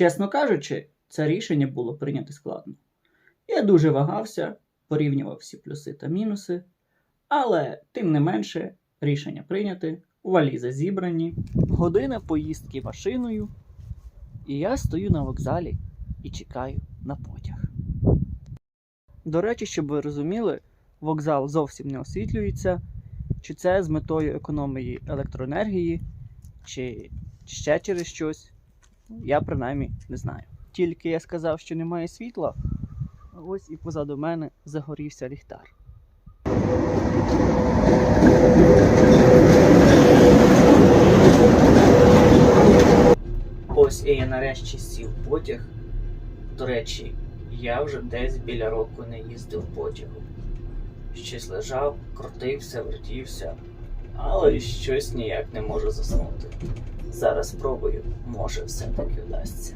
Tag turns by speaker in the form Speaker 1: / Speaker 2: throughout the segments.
Speaker 1: Чесно кажучи, це рішення було прийняти складно. Я дуже вагався, порівнював всі плюси та мінуси, але тим не менше рішення прийняти, валізи зібрані, година поїздки машиною, і я стою на вокзалі і чекаю на потяг. До речі, щоб ви розуміли, вокзал зовсім не освітлюється, чи це з метою економії електроенергії, чи ще через щось. Я принаймні не знаю. Тільки я сказав, що немає світла, ось і позаду мене загорівся ліхтар. Ось і я нарешті сів потяг. До речі, я вже десь біля року не їздив потягом. Щось лежав, крутився, вертівся, але щось ніяк не можу заснути. Зараз спробую, може все-таки вдасться.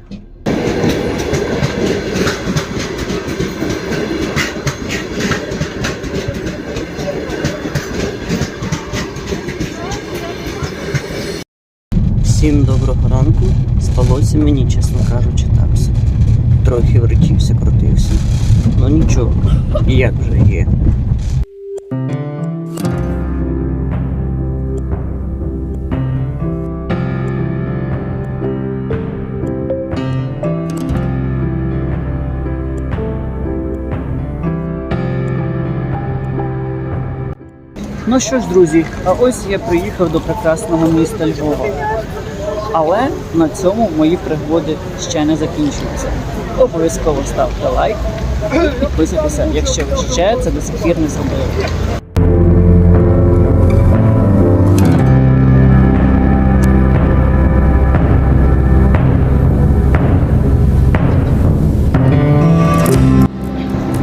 Speaker 1: Всім доброго ранку. Спалося мені, чесно кажучи, так собі. Трохи вертівся, крутився. Ну нічого, як вже є. Ну що ж, друзі, а ось я приїхав до прекрасного міста Львова. Але на цьому мої пригоди ще не закінчуються. Обов'язково ставте лайк і підписуйтеся, якщо ви ще це до сих пір не зробили.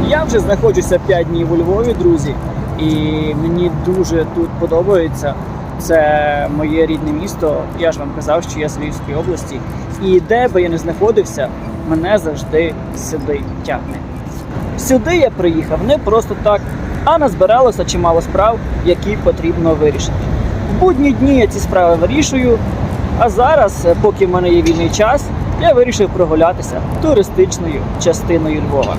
Speaker 1: Я вже знаходжуся 5 днів у Львові, друзі, і мені дуже тут подобається. Це моє рідне місто. Я ж вам казав, що я з Львівської області. І де би я не знаходився, мене завжди сюди тягне. Сюди я приїхав не просто так, а назбиралося чимало справ, які потрібно вирішити. В будні дні я ці справи вирішую. А зараз, е, поки в мене є вільний час, я вирішив прогулятися туристичною частиною Львова.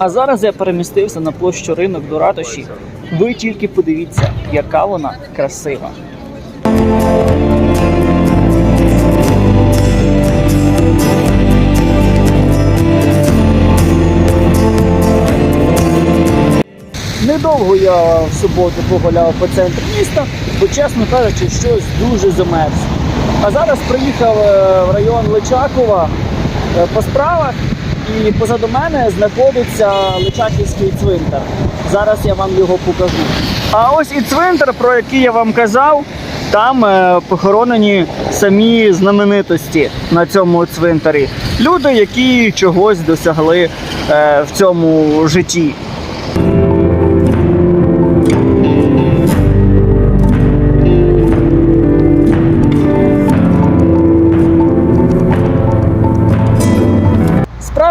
Speaker 1: А зараз я перемістився на площу ринок до ратуші. Ви тільки подивіться, яка вона красива. Недовго я в суботу погуляв по центру міста, бо, чесно кажучи, щось дуже замерз. А зараз приїхав е, в район Личакова е, по справах, і позаду мене знаходиться Личаківський цвинтар. Зараз я вам його покажу. А ось і цвинтар, про який я вам казав, там е, похоронені самі знаменитості на цьому цвинтарі. Люди, які чогось досягли е, в цьому житті.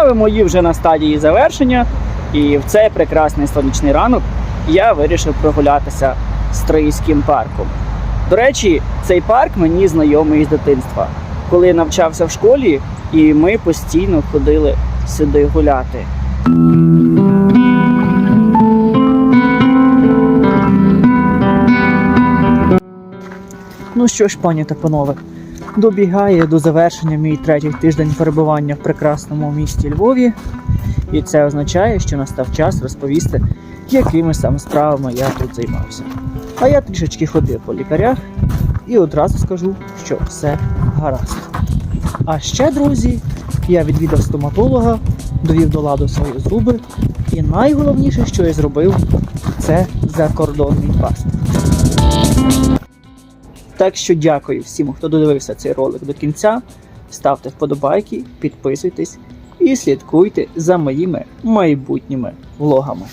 Speaker 1: Справи мої вже на стадії завершення, і в цей прекрасний сонячний ранок я вирішив прогулятися Стрийським парком. До речі, цей парк мені знайомий з дитинства, коли я навчався в школі, і ми постійно ходили сюди гуляти. Ну що ж, пані та панове, добігає до завершення мій третій тиждень перебування в прекрасному місті Львові. І це означає, що настав час розповісти, якими саме справами я тут займався. А я трішечки ходив по лікарях і одразу скажу, що все гаразд. А ще, друзі, я відвідав стоматолога, довів до ладу свої зуби, і найголовніше, що я зробив, це закордонний паспорт. Так що дякую всім, хто додивився цей ролик до кінця. Ставте вподобайки, підписуйтесь і слідкуйте за моїми майбутніми влогами.